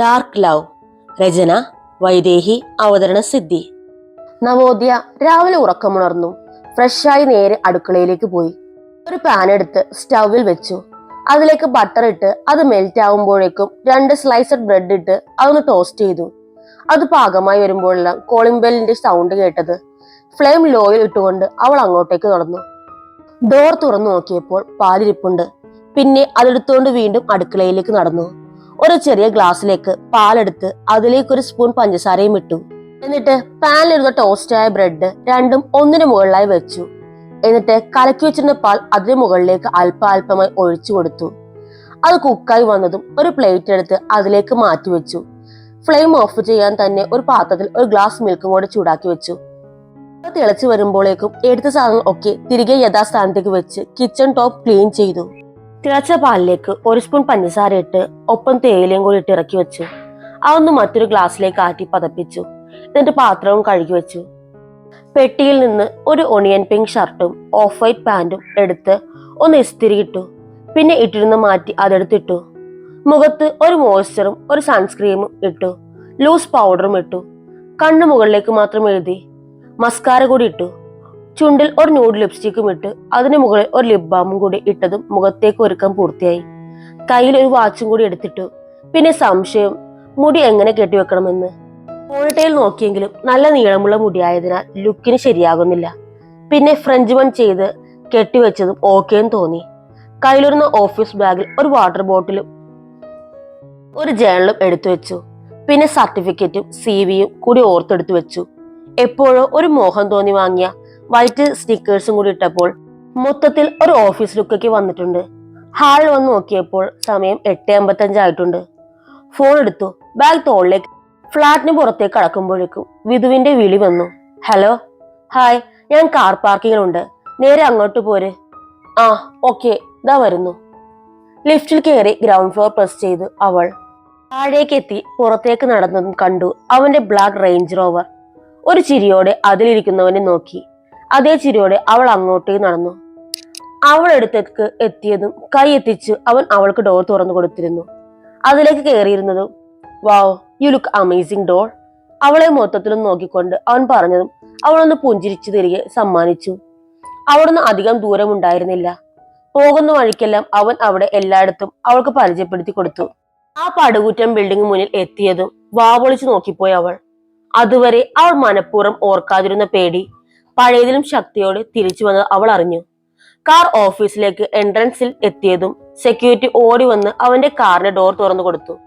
Dark love രചന വൈദേഹി അവതരണ സിദ്ധി. നവോദയ രാവിലെ ഉറക്കമുണർന്നു. ഫ്രഷായി നേരെ അടുക്കളയിലേക്ക് പോയി. ഒരു പാൻ എടുത്ത് സ്റ്റൗവിൽ വെച്ചു. അതിലേക്ക് ബട്ടർ ഇട്ട് അത് മെൽറ്റ് ആവുമ്പോഴേക്കും രണ്ട് സ്ലൈസഡ് ബ്രെഡ് ഇട്ട് അതൊന്ന് ടോസ്റ്റ് ചെയ്തു. അത് പാകമായി വരുമ്പോഴെല്ലാം കോളിംഗ് ബെല്ലിന്റെ സൗണ്ട് കേട്ടത്. ഫ്ലെയിം ലോയിൽ ഇട്ടുകൊണ്ട് അവൾ അങ്ങോട്ടേക്ക് നടന്നു. ഡോർ തുറന്നു നോക്കിയപ്പോൾ പാലിരിപ്പുണ്ട്. പിന്നെ അതെടുത്തുകൊണ്ട് വീണ്ടും അടുക്കളയിലേക്ക് നടന്നു. ഒരു ചെറിയ ഗ്ലാസ്സിലേക്ക് പാലെടുത്ത് അതിലേക്ക് ഒരു സ്പൂൺ പഞ്ചസാരയും ഇട്ടു. എന്നിട്ട് പാനിലിരുന്ന ടോസ്റ്റായ ബ്രെഡ് രണ്ടും ഒന്നിനു മുകളിലായി വെച്ചു. എന്നിട്ട് കലക്കി വെച്ചിരുന്ന പാൽ അതിന് മുകളിലേക്ക് അല്പാൽപമായി ഒഴിച്ചു കൊടുത്തു. അത് കുക്കായി വന്നതും ഒരു പ്ലേറ്റ് എടുത്ത് അതിലേക്ക് മാറ്റി വെച്ചു. ഫ്ലെയിം ഓഫ് ചെയ്യാൻ തന്നെ ഒരു പാത്രത്തിൽ ഒരു ഗ്ലാസ് മിൽക്കും കൂടെ ചൂടാക്കി വെച്ചു. തിളച്ചു വരുമ്പോഴേക്കും എടുത്ത സാധനങ്ങൾ ഒക്കെ തിരികെ യഥാസ്ഥാനത്തേക്ക് വെച്ച് കിച്ചൺ ടോപ്പ് ക്ലീൻ ചെയ്തു. തിളച്ച പാലിലേക്ക് ഒരു സ്പൂൺ പഞ്ചസാര ഇട്ട് ഒപ്പം തേയിലയും കൂടി ഇട്ട് ഇറക്കി വെച്ചു. അതൊന്ന് മറ്റൊരു ഗ്ലാസ്സിലേക്ക് ആറ്റി പതപ്പിച്ചു. എന്നിട്ട് പാത്രവും കഴുകി വെച്ചു. പെട്ടിയിൽ നിന്ന് ഒരു ഒണിയൻ പിങ്ക് ഷർട്ടും ഓഫ് വൈറ്റ് പാന്റും എടുത്ത് ഒന്ന് ഇസ്തിരി ഇട്ടു. പിന്നെ ഇട്ടിരുന്ന് മാറ്റി അതെടുത്തിട്ടു മുഖത്ത് ഒരു മോയ്സ്ചറും ഒരു സൺസ്ക്രീമും ഇട്ടു. ലൂസ് പൗഡറും ഇട്ടു. കണ്ണു മുകളിലേക്ക് മാത്രം എഴുതി. മസ്കാര കൂടി ഇട്ടു. ചുണ്ടിൽ ഒരു ന്യൂഡ് ലിപ്സ്റ്റിക്കും ഇട്ട് അതിനു മുകളിൽ ഒരു ലിപ് ബാമും കൂടി ഇട്ടതും മുഖത്തേക്ക് ഒരുക്കം പൂർത്തിയായി. കയ്യിൽ ഒരു വാച്ചും കൂടി എടുത്തിട്ടു. പിന്നെ സംശയം മുടി എങ്ങനെ കെട്ടിവെക്കണമെന്ന് പോണിട്ടയിൽ നോക്കിയെങ്കിലും നല്ല നീളമുള്ള മുടി മുടിയായതിനാൽ ലുക്കിന് ശരിയാകുന്നില്ല. പിന്നെ ഫ്രഞ്ച് വൺ ചെയ്ത് കെട്ടിവെച്ചതും ഓക്കേന്ന് തോന്നി. കയ്യിലിരുന്ന ഓഫീസ് ബാഗിൽ ഒരു വാട്ടർ ബോട്ടിലും ഒരു ജേണലും എടുത്തു വെച്ചു. പിന്നെ സർട്ടിഫിക്കറ്റും സി വിയും കൂടി ഓർത്തെടുത്തു വെച്ചു. എപ്പോഴോ ഒരു മോഹം തോന്നി വാങ്ങിയ വൈറ്റ് സ്റ്റിക്കേഴ്സും കൂടി ഇട്ടപ്പോൾ മൊത്തത്തിൽ ഒരു ഓഫീസ് ലുക്കൊക്കെ വന്നിട്ടുണ്ട്. ഹാളിൽ വന്ന് നോക്കിയപ്പോൾ സമയം എട്ട് അമ്പത്തഞ്ചായിട്ടുണ്ട് ഫോൺ എടുത്തു. ബാഗ് തോളിലേക്ക് ഫ്ലാറ്റിന് പുറത്തേക്ക് കടക്കുമ്പോഴേക്കും വിധുവിന്റെ വിളി വന്നു. ഹലോ ഹായ് ഞാൻ കാർ പാർക്കിങ്ങിലുണ്ട് നേരെ അങ്ങോട്ട് പോര്. ആ ഓക്കെ ഇതാ വരുന്നു. ലിഫ്റ്റിൽ കയറി ഗ്രൗണ്ട് ഫ്ലോർ പ്രസ് ചെയ്ത് അവൾ താഴേക്ക് എത്തി പുറത്തേക്ക് നടന്നതും കണ്ടു അവന്റെ ബ്ലാക്ക് റേഞ്ച് റോവർ ഒരു ചിരിയോടെ അതിലിരിക്കുന്നവനെ നോക്കി. അതേ ചിരിയോടെ അവൾ അങ്ങോട്ടേക്ക് നടന്നു. അവൾ അടുത്തേക്ക് എത്തിയതും കൈ എത്തിച്ച് അവൻ അവൾക്ക് ഡോർ തുറന്നു കൊടുത്തിരുന്നു. അതിലേക്ക് കയറിയിരുന്നതും wow you look amazing doll അവളെ മൊത്തത്തിലും നോക്കിക്കൊണ്ട് അവൻ പറഞ്ഞതും അവളൊന്ന് പുഞ്ചിരിച്ചു തിരികെ സമ്മാനിച്ചു. അവിടുന്ന് അധികം ദൂരം ഉണ്ടായിരുന്നില്ല. പോകുന്ന വഴിക്കെല്ലാം അവൻ അവിടെ എല്ലായിടത്തും അവൾക്ക് പരിചയപ്പെടുത്തി കൊടുത്തു. ആ പടുകൂറ്റൻ ബിൽഡിംഗ് മുന്നിൽ എത്തിയതും വാവൊളിച്ചു നോക്കിപ്പോയി അവൾ. അതുവരെ അവൾ മനഃപൂർവം ഓർക്കാതിരുന്ന പേടി പഴയതിലും ശക്തിയോടെ തിരിച്ചു വന്നത് അവൾ അറിഞ്ഞു. കാർ ഓഫീസിലേക്ക് എൻട്രൻസിൽ എത്തിയതും സെക്യൂരിറ്റി ഓടി വന്ന് അവന്റെ കാറിന്റെ ഡോർ തുറന്നു കൊടുത്തു.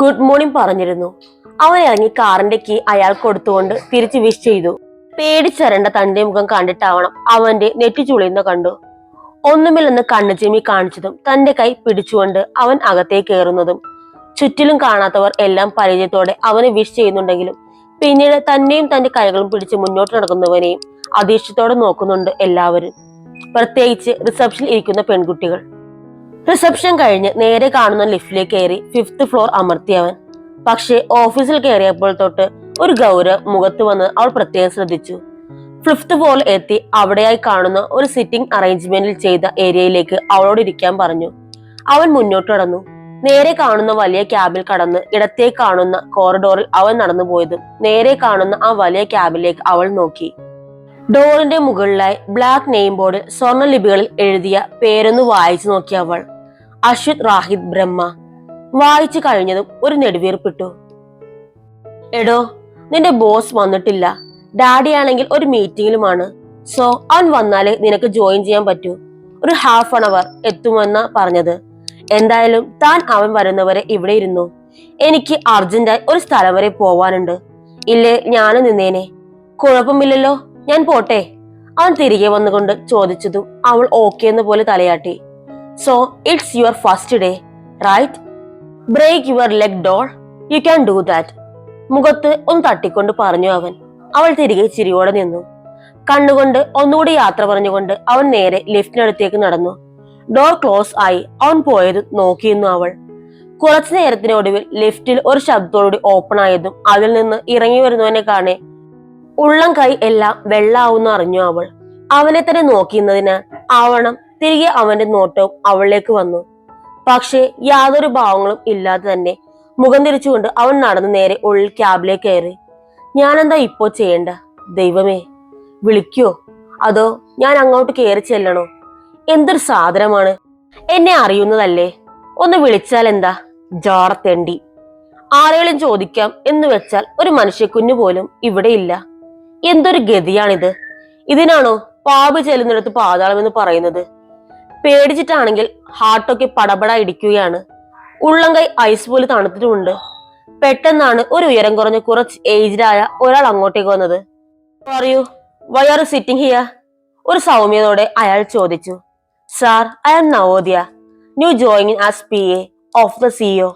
ഗുഡ് മോർണിംഗ് പറഞ്ഞിരുന്നു. അവൻ ഇറങ്ങി കാറിന്റെ കീ അയാൾ കൊടുത്തുകൊണ്ട് തിരിച്ചു വിഷ് ചെയ്തു. പേടിച്ചരണ്ട തന്റെ മുഖം കണ്ടിട്ടാവണം അവന്റെ നെറ്റി ചുളിയുന്ന കണ്ടു. ഒന്നുമില്ലെന്ന് കണ്ണു ചിമ്മി കാണിച്ചതും തന്റെ കൈ പിടിച്ചുകൊണ്ട് അവൻ അകത്തേക്ക് കയറുന്നതും ചുറ്റിലും കാണാത്തവർ എല്ലാം പരിചയത്തോടെ അവനെ വിഷ് ചെയ്യുന്നുണ്ടെങ്കിലും പിന്നീട് തന്നെയും തന്റെ കൈകളും പിടിച്ച് മുന്നോട്ട് നടക്കുന്നവനെയും അതീക്ഷത്തോടെ നോക്കുന്നുണ്ട് എല്ലാവരും. പ്രത്യേകിച്ച് റിസപ്ഷനിൽ ഇരിക്കുന്ന പെൺകുട്ടികൾ. റിസപ്ഷൻ കഴിഞ്ഞ് നേരെ കാണുന്ന ലിഫ്റ്റിലേക്ക് കയറി ഫിഫ്ത്ത് ഫ്ലോർ അമർത്തിയവൻ. പക്ഷെ ഓഫീസിൽ കയറിയപ്പോൾ തൊട്ട് ഒരു ഗൗരവ് മുഖത്ത് വന്ന് അവൾ പ്രത്യേകം ശ്രദ്ധിച്ചു. ഫിഫ്ത്ത് ഫ്ലോറിൽ എത്തി അവിടെയായി കാണുന്ന ഒരു സിറ്റിംഗ് അറേഞ്ച്മെന്റിൽ ചെയ്ത ഏരിയയിലേക്ക് അവളോട് ഇരിക്കാൻ പറഞ്ഞു. അവൻ മുന്നോട്ട് കടന്നു നേരെ കാണുന്ന വലിയ ക്യാബിൽ കടന്ന് ഇടത്തേ കാണുന്ന കോറിഡോറിൽ അവൻ നടന്നു പോയതും. നേരെ കാണുന്ന ആ വലിയ ക്യാബിലേക്ക് അവൾ നോക്കി. ഡോറിന്റെ മുകളിലായി ബ്ലാക്ക് നെയിം ബോർഡിൽ സ്വർണ ലിപികളിൽ എഴുതിയ പേരൊന്ന് വായിച്ചു നോക്കി അവൾ. അശ്വിത് റാഹിദ് ബ്രഹ്മ. വായിച്ചു കഴിഞ്ഞതും ഒരു നെടുവീർപ്പിട്ടു. എടോ നിന്റെ ബോസ് വന്നിട്ടില്ല. ഡാഡി ആണെങ്കിൽ ഒരു മീറ്റിംഗിലുമാണ് സോ അവൻ വന്നാലേ നിനക്ക് ജോയിൻ ചെയ്യാൻ പറ്റൂ. ഒരു ഹാഫ് ആൻ അവർ എത്തുമെന്നാ പറഞ്ഞത്. എന്തായാലും താൻ അവൻ വരുന്നവരെ ഇവിടെ ഇരുന്നു. എനിക്ക് അർജന്റായി ഒരു സ്ഥലം വരെ പോവാനുണ്ട്. ഇല്ലേ ഞാനും നിന്നേനെ. കുഴപ്പമില്ലല്ലോ ഞാൻ പോട്ടെ. അവൻ തിരികെ വന്നുകൊണ്ട് ചോദിച്ചതും അവൾ ഓക്കെ എന്ന് പോലെ തലയാട്ടി. So it's your first day right break your leg doll you can do that മുഖത്ത് ഒന്ന് തട്ടിക്കൊണ്ട് പറഞ്ഞു അവൻ. അവൾ തിരികെ ചിരിയോടെ നിന്നു. കണ്ണുകൊണ്ട് ഒന്നുകൂടി യാത്ര പറഞ്ഞുകൊണ്ട് അവൻ നേരെ ലിഫ്റ്റിനടുത്തേക്ക് നടന്നു. ഡോർ ക്ലോസ് ആയി അവൻ പോയത് നോക്കിയിരുന്നു അവൾ. കുറച്ചു നേരത്തിനൊടുവിൽ ലിഫ്റ്റിൽ ഒരു ശബ്ദത്തോടുകൂടി ഓപ്പൺ ആയതും അതിൽ നിന്ന് ഇറങ്ങി വരുന്നവനെ കാണേ ഉള്ളം കൈ എല്ലാം വെള്ളാവുന്ന അറിഞ്ഞു അവൾ. അവനെ തന്നെ നോക്കിയിരുന്നതിനാൽ ആവണം തിരികെ അവന്റെ നോട്ടവും അവളിലേക്ക് വന്നു. പക്ഷേ യാതൊരു ഭാവങ്ങളും ഇല്ലാതെ തന്നെ മുഖം തിരിച്ചുകൊണ്ട് അവൻ നടന്നു നേരെ ഉള്ളിൽ ക്യാബിലേക്ക് കയറി. ഞാനെന്താ ഇപ്പോ ചെയ്യണ്ട? ദൈവമേ വിളിക്കോ? അതോ ഞാൻ അങ്ങോട്ട് കയറി ചെല്ലണോ? എന്തൊരു സാധനമാണ്? എന്നെ അറിയുന്നതല്ലേ? ഒന്ന് വിളിച്ചാൽ എന്താ? ജാറത്തെണ്ടി ആരെങ്കിലും ചോദിക്കാം എന്ന് വെച്ചാൽ ഒരു മനുഷ്യക്കുഞ്ഞു പോലും ഇവിടെ ഇല്ല. എന്തൊരു ഗതിയാണിത്? ഇതിനാണോ പാപ് ചെല്ലുന്നിടത്ത് പാതാളം എന്ന് പറയുന്നത്? പേടിച്ചിട്ടാണെങ്കിൽ ഹാർട്ടൊക്കെ പടപട ഇടിക്കുകയാണ്. ഉള്ളം കൈ ഐസ് പോലെ തണുത്തിട്ടുമുണ്ട് പെട്ടെന്നാണ് ഒരു ഉയരം കുറഞ്ഞ കുറച്ച് ഏജ്ഡായ ഒരാൾ അങ്ങോട്ടേക്ക് വന്നത്. പറയൂ വൈ ആർ സിറ്റിംഗ് ഹിയ ഒരു സൗമ്യതോടെ അയാൾ ചോദിച്ചു. Sir I'm Navodya new joining as P A of the CEO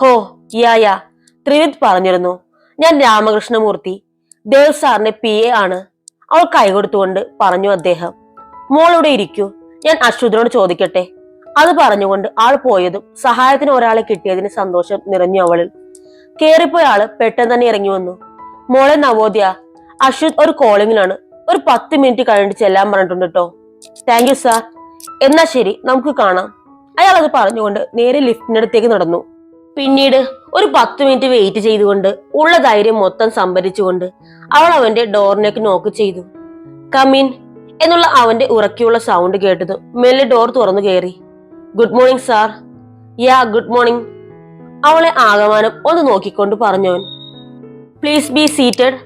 oh yeah yeah. ത്രിവിത് പറഞ്ഞിരുന്നു. ഞാൻ രാമകൃഷ്ണമൂർത്തി. ദേവ് സാറിന്റെ പി എ ആണ്. അവൾ കൈകൊടുത്തുകൊണ്ട് പറഞ്ഞു അദ്ദേഹം. മോളിവിടെ ഇരിക്കൂ. ഞാൻ അശ്വതിനോട് ചോദിക്കട്ടെ. അത് പറഞ്ഞുകൊണ്ട് ആൾ പോയതും സഹായത്തിന് ഒരാളെ കിട്ടിയതിന് സന്തോഷം നിറഞ്ഞു അവളിൽ. കേറിപ്പോയ ആൾ പെട്ടെന്ന് തന്നെ ഇറങ്ങി വന്നു. മോളെ നവോദ്യ അശ്വത് ഒരു കോളിങ്ങിലാണ് ഒരു പത്ത് മിനിറ്റ് കഴിഞ്ഞിട്ട് ചെല്ലാൻ പറഞ്ഞിട്ടുണ്ട് കേട്ടോ താങ്ക് യു സാർ എന്നാ ശരി നമുക്ക് കാണാം. അയാൾ അത് പറഞ്ഞുകൊണ്ട് നേരെ ലിഫ്റ്റിനടുത്തേക്ക് നടന്നു. പിന്നീട് ഒരു പത്ത് മിനിറ്റ് വെയിറ്റ് ചെയ്തുകൊണ്ട് ഉള്ള ധൈര്യം മൊത്തം സംഭരിച്ചുകൊണ്ട് അവൾ അവന്റെ ഡോറിനേക്ക് നോക്ക് ചെയ്തു. കമീൻ എന്നുള്ള അവന്റെ ഉറക്കിയുള്ള സൗണ്ട് കേട്ടത് മെല്ലെ ഡോർ തുറന്നു കയറി. Good morning sir yeah good morning അവളെ ആകമാനം ഒന്ന് നോക്കിക്കൊണ്ട് പറഞ്ഞവൻ. പ്ലീസ് ബി സീറ്റഡ്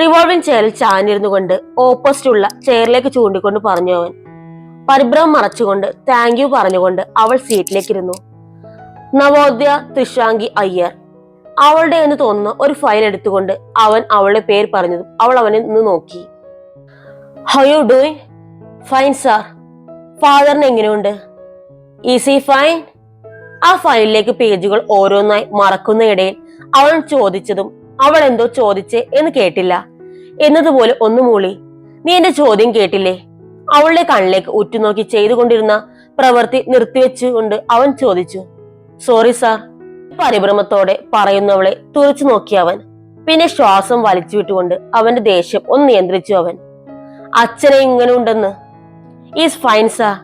റിവോൾവിംഗ് ചെയറിൽ ചാഞ്ഞിരുന്നു കൊണ്ട് ഓപ്പോസിറ്റ് ഉള്ള ചെയറിലേക്ക് ചൂണ്ടിക്കൊണ്ട് പറഞ്ഞു അവൻ പരിഭ്രമം മറച്ചുകൊണ്ട് താങ്ക് യു പറഞ്ഞുകൊണ്ട് അവൾ സീറ്റിലേക്കിരുന്നു. നവോദയ തൃശാങ്കി അയ്യർ. അവളുടെ എന്ന് തോന്നുന്ന ഒരു ഫയൽ എടുത്തുകൊണ്ട് അവൻ അവളുടെ പേര് പറഞ്ഞതും അവൾ അവനെ നിന്ന് നോക്കി. How you doing fine sir ഫാദറിന് എങ്ങനെയുണ്ട്? ഈസി ഫൈൻ ആ ഫയലിലേക്ക് പേജുകൾ ഓരോന്നായി മറക്കുന്നയിടയിൽ അവൻ ചോദിച്ചതും അവൾ എന്തോ ചോദിച്ചേ എന്ന് കേട്ടില്ല. എന്നതുപോലെ ഒന്ന് മൂളി. നീ എന്റെ ചോദ്യം കേട്ടില്ലേ? അവളുടെ കണ്ണിലേക്ക് ഉറ്റുനോക്കി ചെയ്തുകൊണ്ടിരുന്ന പ്രവൃത്തി നിർത്തിവെച്ചുകൊണ്ട് അവൻ ചോദിച്ചു സോറി സാർ പരിഭ്രമത്തോടെ പറയുന്നവളെ തുറച്ചു നോക്കി അവൻ. പിന്നെ ശ്വാസം വലിച്ചു വിട്ടുകൊണ്ട് അവന്റെ ദേഷ്യം ഒന്ന് നിയന്ത്രിച്ചു അവൻ. അച്ഛനെ ഇങ്ങനെ ഉണ്ടെന്ന്? ഈസ് ഫൈൻ സാർ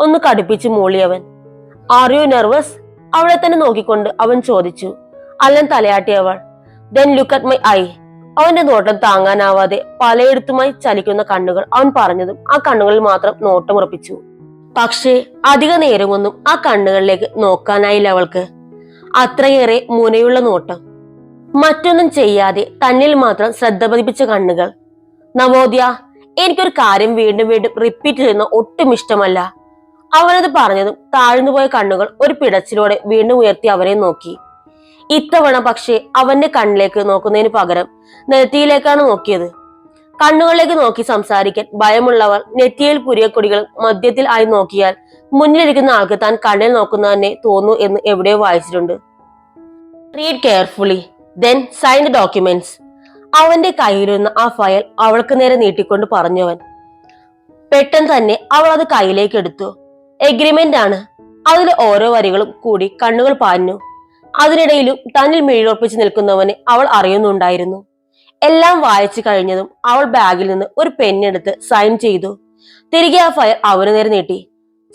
ഒന്ന് കടുപ്പിച്ച് മൂളി അവൻ. ആർ യു നെർവസ് അവളെ തന്നെ നോക്കിക്കൊണ്ട് അവൻ ചോദിച്ചു. അല്ലൻ തലയാട്ടി അവൾ. Then look at my eye അവന്റെ നോട്ടം താങ്ങാനാവാതെ പലയിടത്തുമായി ചലിക്കുന്ന കണ്ണുകൾ അവൻ പറഞ്ഞതും ആ കണ്ണുകളിൽ മാത്രം നോട്ടമുറപ്പിച്ചു. പക്ഷേ അധിക നേരമൊന്നും ആ കണ്ണുകളിലേക്ക് നോക്കാനായില്ല അവൾക്ക്. അത്രയേറെ മുനയുള്ള നോട്ടം. മറ്റൊന്നും ചെയ്യാതെ തന്നിൽ മാത്രം ശ്രദ്ധ പതിപ്പിച്ച കണ്ണുകൾ. നവോദ്യ എനിക്കൊരു കാര്യം വീണ്ടും വീണ്ടും റിപ്പീറ്റ് ചെയ്യുന്ന ഒട്ടും ഇഷ്ടമല്ല. അവനത് പറഞ്ഞതും താഴ്ന്നുപോയ കണ്ണുകൾ ഒരു പിടച്ചിലോടെ വീണ്ടും ഉയർത്തി അവരെ നോക്കി. ഇത്തവണ പക്ഷേ അവന്റെ കണ്ണിലേക്ക് നോക്കുന്നതിന് പകരം നെറ്റിയിലേക്കാണ് നോക്കിയത്. കണ്ണുകളിലേക്ക് നോക്കി സംസാരിക്കാൻ ഭയമുള്ളവർ നെറ്റിയിൽ പുരിയക്കൊടികൾ മദ്യത്തിൽ ആയി നോക്കിയാൽ മുന്നിലിരിക്കുന്ന ആൾക്ക് താൻ കണ്ണിൽ നോക്കുന്ന തന്നെ തോന്നു എന്ന് എവിടെയോ വായിച്ചിട്ടുണ്ട്. Read carefully then sign the documents അവന്റെ കയ്യിലിരുന്ന ആ ഫയൽ അവൾക്ക് നേരെ നീട്ടിക്കൊണ്ട് പറഞ്ഞവൻ. പെട്ടെന്ന് തന്നെ അവൾ അത് കയ്യിലേക്ക് എടുത്തു. എഗ്രിമെന്റ് ആണ്. അതിലെ ഓരോ വരികളും കൂടി കണ്ണുകൾ പാഞ്ഞു. അതിനിടയിലും തന്നിൽ മിഴിയുറപ്പിച്ച് നിൽക്കുന്നവനെ അവൾ അറിയുന്നുണ്ടായിരുന്നു. എല്ലാം വായിച്ചു കഴിഞ്ഞതും അവൾ ബാഗിൽ നിന്ന് ഒരു പെണ്ണെടുത്ത് സൈൻ ചെയ്തു. തിരികെ ആ ഫയൽ അവന് നേരെ നീട്ടി.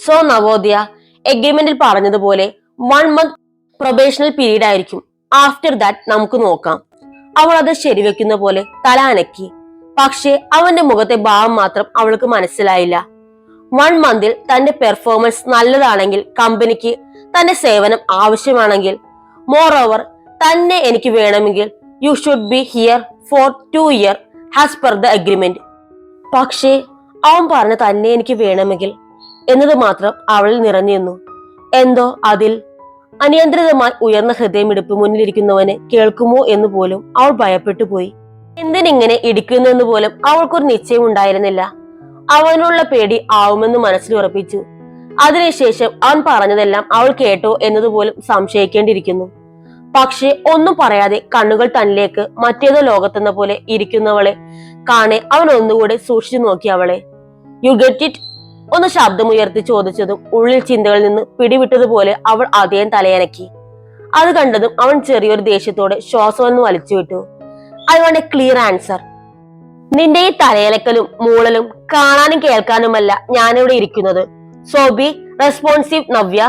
സോ നവോദയ എഗ്രിമെന്റിൽ പറഞ്ഞതുപോലെ വൺ മന്ത് പ്രൊബേഷണൽ പീരീഡ് ആയിരിക്കും. ആഫ്റ്റർ ദാറ്റ് നമുക്ക് നോക്കാം. അവൾ അത് ശരിവെക്കുന്ന പോലെ തല അനക്കി. പക്ഷേ അവന്റെ മുഖത്തെ ഭാവം മാത്രം അവൾക്ക് മനസ്സിലായില്ല. വൺ മന്തിൽ തന്റെ പെർഫോമൻസ് നല്ലതാണെങ്കിൽ കമ്പനിക്ക് തന്റെ സേവനം ആവശ്യമാണെങ്കിൽ മോർ ഓവർ തന്നെ എനിക്ക് വേണമെങ്കിൽ you should be here for two year as per the agreement പക്ഷേ അവൻ പറഞ്ഞ തന്നെ എനിക്ക് വേണമെങ്കിൽ എന്നത് മാത്രം അവളിൽ നിറഞ്ഞു നിന്നു. എന്തോ അതിൽ അനിയന്ത്രിതമായി ഉയർന്ന ഹൃദയമിടിപ്പ് മുന്നിലിരിക്കുന്നവന് കേൾക്കുമോ എന്ന് പോലും അവൾ ഭയപ്പെട്ടു പോയി. എന്തിനിങ്ങനെ ഇടിക്കുന്നെന്ന് പോലും അവൾക്കൊരു നിശ്ചയം ഉണ്ടായിരുന്നില്ല. അവനുള്ള പേടി ആവുമെന്ന് മനസ്സിൽ ഉറപ്പിച്ചു. അതിനുശേഷം അവൻ പറഞ്ഞതെല്ലാം അവൾ കേട്ടോ എന്നതുപോലും സംശയിക്കേണ്ടിയിരിക്കുന്നു. പക്ഷെ ഒന്നും പറയാതെ കണ്ണുകൾ തന്നിലേക്ക് മറ്റേതോ ലോകത്തെന്ന പോലെ ഇരിക്കുന്നവളെ കാണെ അവൻ ഒന്നുകൂടെ സൂക്ഷിച്ചു നോക്കി അവളെ. യു ഗെറ്റ് ഇറ്റ് ഒന്ന് ശബ്ദമുയർത്തി ചോദിച്ചതും ഉള്ളിൽ ചിന്തകളിൽ നിന്ന് പിടിവിട്ടതുപോലെ അവൾ അദ്ദേഹം തലയനക്കി. അത് കണ്ടതും അവൻ ചെറിയൊരു ദേഷ്യത്തോടെ ശ്വാസം ഒന്ന് വലിച്ചു വിട്ടു I want a clear answer നിന്റെ ഈ തലയലക്കലും മൂളലും കാണാനും കേൾക്കാനുമല്ല ഞാനിവിടെ ഇരിക്കുന്നത്. So be responsive Navya.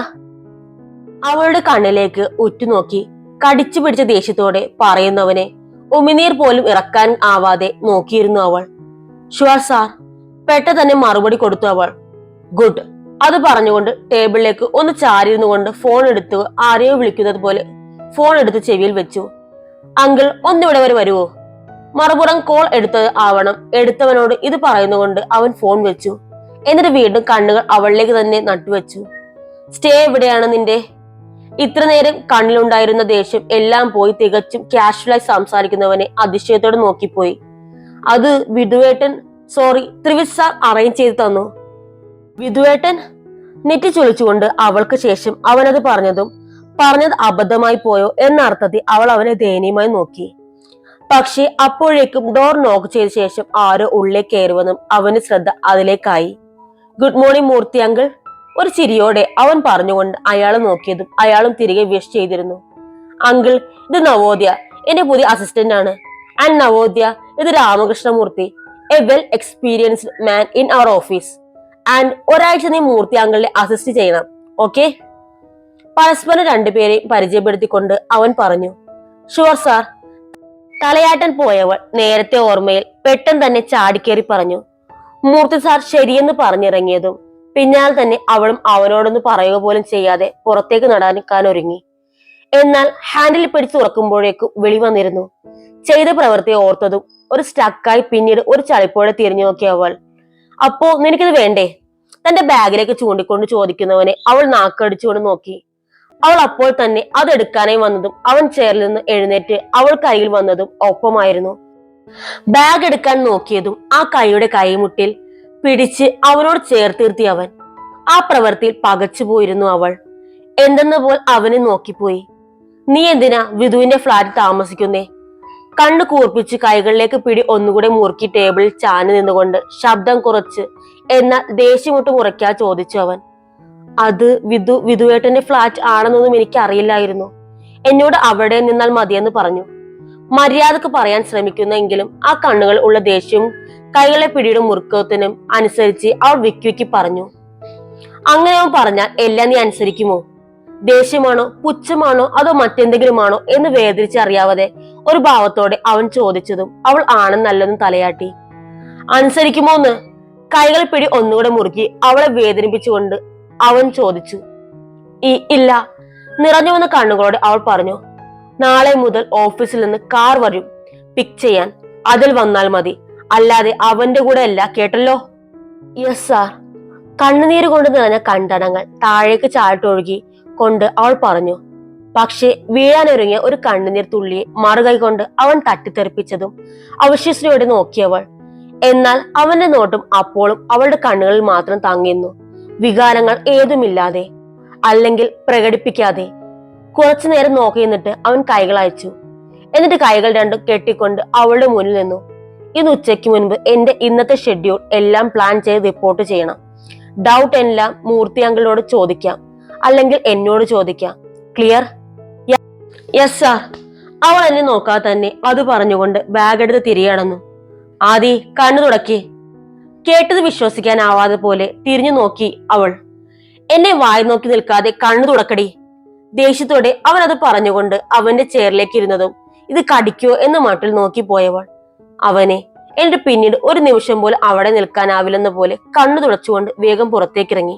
അവളുടെ കണ്ണിലേക്ക് ഉറ്റുനോക്കി. കടിച്ചു പിടിച്ച ദേഷ്യത്തോടെ പറയുന്നവനെ ഉമിനീർ പോലും ഇറക്കാൻ ആവാതെ നോക്കിയിരുന്നു അവൾ. ഷുവർ സാർ പെട്ട തന്നെ മറുപടി കൊടുത്തു അവൾ. ഗുഡ് അത് പറഞ്ഞുകൊണ്ട് ടേബിളിലേക്ക് ഒന്ന് ചാരിയിരുന്നു കൊണ്ട് ഫോൺ എടുത്ത് ആരെയോ വിളിക്കുന്നത് പോലെ ഫോൺ എടുത്ത് ചെവിയിൽ വെച്ചു. അങ്കിൾ ഒന്നിവിടെ വരെ വരുവോ? മറുപുറം കോൾ എടുത്തത് ആവണം. എടുത്തവനോട് ഇത് പറയുന്നുകൊണ്ട് അവൻ ഫോൺ വെച്ചു. എന്നിട്ട് വീണ്ടും കണ്ണുകൾ അവളിലേക്ക് തന്നെ നട്ടുവെച്ചു. സ്റ്റേ എവിടെയാണ് നിന്റെ? ഇത്ര നേരം കണ്ണിലുണ്ടായിരുന്ന ദേഷ്യം എല്ലാം പോയി തികച്ചും കാഷ്വലായി സംസാരിക്കുന്നവനെ അതിശയത്തോടെ നോക്കിപ്പോയി. അത് വിധുവേട്ടൻ സോറി ത്രിവിത് സാർ അറേഞ്ച് ചെയ്തു തന്നു. വിധുവേട്ടൻ നെറ്റി ചൊളിച്ചുകൊണ്ട് അവൾക്ക് ശേഷം അവനത് പറഞ്ഞതും പറഞ്ഞത് അബദ്ധമായി പോയോ എന്ന അർത്ഥത്തിൽ അവൾ അവനെ ദയനീയമായി നോക്കി. പക്ഷെ അപ്പോഴേക്കും ഡോർ നോക്ക് ചെയ്ത ശേഷം ആരോ ഉള്ളിലേക്ക് കയറുവെന്നും അവന് ശ്രദ്ധ അതിലേക്കായി. ഗുഡ് മോർണിംഗ് മൂർത്തി അങ്കിൾ ഒരു ചിരിയോടെ അവൻ പറഞ്ഞുകൊണ്ട് അയാളെ നോക്കിയതും അയാളും തിരികെ വിഷ് ചെയ്തിരുന്നു. അങ്കിൾ ഇത് നവോദ്യ എന്റെ പുതിയ അസിസ്റ്റന്റ് ആണ്. ആൻഡ് നവോദ്യ ഇത് Ramakrishnamurthy a well experienced man in our office and ഒരാഴ്ച നീ മൂർത്തി അങ്കിളിനെ അസിസ്റ്റ് ചെയ്യണം ഓക്കെ പരസ്പരം രണ്ടുപേരെയും പരിചയപ്പെടുത്തിക്കൊണ്ട് അവൻ പറഞ്ഞു ഷുവർ സാർ തലയാട്ടൻ പോയവൾ നേരത്തെ ഓർമ്മയിൽ പെട്ടെന്ന് തന്നെ ചാടിക്കേറി പറഞ്ഞു മൂർത്തി സാർ ശരിയെന്ന് പറഞ്ഞിറങ്ങിയതും പിന്നാലെ തന്നെ അവളും അവനോടൊന്ന് പറയുക പോലും ചെയ്യാതെ പുറത്തേക്ക് നടക്കാൻ ഒരുങ്ങി. എന്നാൽ ഹാൻഡിൽ പിടിച്ചു തുറക്കുമ്പോഴേക്കും വിളി വന്നിരുന്നു. ചെയ്ത പ്രവൃത്തി ഓർത്തതും ഒരു സ്റ്റക്കായി പിന്നീട് ഒരു ചളിപ്പോഴെ തിരിഞ്ഞു നോക്കിയ അവൾ അപ്പോ നിനക്കിത് വേണ്ടേ? തന്റെ ബാഗിലേക്ക് ചൂണ്ടിക്കൊണ്ട് ചോദിക്കുന്നവനെ അവൾ നാക്കടിച്ചുകൊണ്ട് നോക്കി. അവൾ അപ്പോൾ തന്നെ അതെടുക്കാനായി വന്നതും അവൻ ചെയറിൽ നിന്ന് എഴുന്നേറ്റ് അവൾ കയ്യിൽ വന്നതും ഒപ്പമായിരുന്നു. ബാഗ് എടുക്കാൻ നോക്കിയതും ആ കൈയുടെ കൈമുട്ടിൽ പിടിച്ച് അവനോട് ചേർത്തിർത്തി അവൻ. ആ പ്രവൃത്തിയിൽ പകച്ചു പോയിരുന്നു അവൾ. എന്തെന്ന പോൽ അവനെ നോക്കിപ്പോയി. നീ എന്തിനാ വിധുവിന്റെ ഫ്ലാറ്റ് താമസിക്കുന്നേ? കണ്ണു കൂർപ്പിച്ച് കൈകളിലേക്ക് പിടി ഒന്നുകൂടെ മുറുക്കി ടേബിളിൽ ചാഞ്ഞു നിന്നുകൊണ്ട് ശബ്ദം കുറച്ച് എന്നാൽ ദേഷ്യമൊട്ട് മുറയ്ക്കാ ചോദിച്ചു അവൻ. അത് വിധു വിധുവേട്ടന്റെ ഫ്ലാറ്റ് ആണെന്നൊന്നും എനിക്ക് അറിയില്ലായിരുന്നു എന്നോട് അവിടെ നിന്നാൽ മതിയെന്ന് പറഞ്ഞു. മര്യാദയ്ക്ക് പറയാൻ ശ്രമിക്കുന്നെങ്കിലും ആ കണ്ണുകൾ ഉള്ള ദേഷ്യവും കൈകളെ പിടിയുടെ മുറുക്കത്തിനും അനുസരിച്ച് അവൾ വിക്കി വിക്കി പറഞ്ഞു. അങ്ങനെ അവൻ പറഞ്ഞാൽ എല്ലാം നീ അനുസരിക്കുമോ? ദേഷ്യമാണോ പുച്ഛമാണോ അതോ മറ്റെന്തെങ്കിലുമാണോ എന്ന് വേദനിച്ച് അറിയാവതെ ഒരു ഭാവത്തോടെ അവൻ ചോദിച്ചതും അവൾ ആണെന്നല്ലെന്നും തലയാട്ടി. അനുസരിക്കുമോന്ന് കൈകൾ പിടി ഒന്നുകൂടെ മുറുക്കി അവളെ വേദനിപ്പിച്ചുകൊണ്ട് അവൻ ചോദിച്ചു. ഈ ഇല്ല. നിറഞ്ഞു വന്ന കണ്ണുകളോടെ അവൾ പറഞ്ഞു നാളെ മുതൽ ഓഫീസിൽ നിന്ന് കാർ വരും. പിക്ക് ചെയ്യാൻ. അതിൽ വന്നാൽ മതി. അല്ലാതെ അവന്റെ കൂടെ അല്ല കേട്ടല്ലോ? യെസ് സാർ കണ്ണുനീര് കൊണ്ട് നിറഞ്ഞ കണ്ടടങ്ങൾ താഴേക്ക് ചാട്ടൊഴുകി കൊണ്ട് അവൾ പറഞ്ഞു പക്ഷെ വീഴാനൊരുങ്ങിയ ഒരു കണ്ണുനീർ തുള്ളിയെ മറുകൈ കൊണ്ട് അവൻ തട്ടിത്തെറിപ്പിച്ചതും അവിശ്വസനയോടെ നോക്കിയവൾ എന്നാൽ അവന്റെ നോട്ടും അപ്പോഴും അവളുടെ കണ്ണുകളിൽ മാത്രം തങ്ങിയിരുന്നു. വികാരങ്ങൾ ഏതുമില്ലാതെ അല്ലെങ്കിൽ പ്രകടിപ്പിക്കാതെ കുറച്ചു നേരം നോക്കി നിന്നിട്ട് അവൻ കൈകൾ അയച്ചു. എന്നിട്ട് കൈകൾ രണ്ടും കെട്ടിക്കൊണ്ട് അവളുടെ മുന്നിൽ നിന്നു. ഇന്ന് ഉച്ചയ്ക്ക് മുൻപ് എന്റെ ഇന്നത്തെ ഷെഡ്യൂൾ എല്ലാം പ്ലാൻ ചെയ്ത് റിപ്പോർട്ട് ചെയ്യണം. ഡൗട്ട് എല്ലാം മൂർത്തി അങ്കിളോട് ചോദിക്കാം. അല്ലെങ്കിൽ എന്നോട് ചോദിക്കാം. ക്ലിയർ യെസ് സാർ അവൾ എന്നെ നോക്കാതെ തന്നെ അത് പറഞ്ഞുകൊണ്ട് ബാഗ് എടുത്ത് ആദി കണ്ണു തുടക്കി. കേട്ടത് വിശ്വസിക്കാനാവാതെ പോലെ തിരിഞ്ഞു നോക്കി അവൾ. എന്നെ വായി നോക്കി നിൽക്കാതെ കണ്ണു തുടക്കടി ദേഷ്യത്തോടെ അവൻ അത് പറഞ്ഞുകൊണ്ട് അവന്റെ ചെയറിലേക്ക് ഇരുന്നതും ഇത് കടിക്കോ എന്ന മട്ടിൽ നോക്കി പോയവൾ. അവനെ എന്നിട്ട് പിന്നീട് ഒരു നിമിഷം പോലും അവിടെ നിൽക്കാനാവില്ലെന്ന പോലെ കണ്ണു തുടച്ചുകൊണ്ട് വേഗം പുറത്തേക്കിറങ്ങി.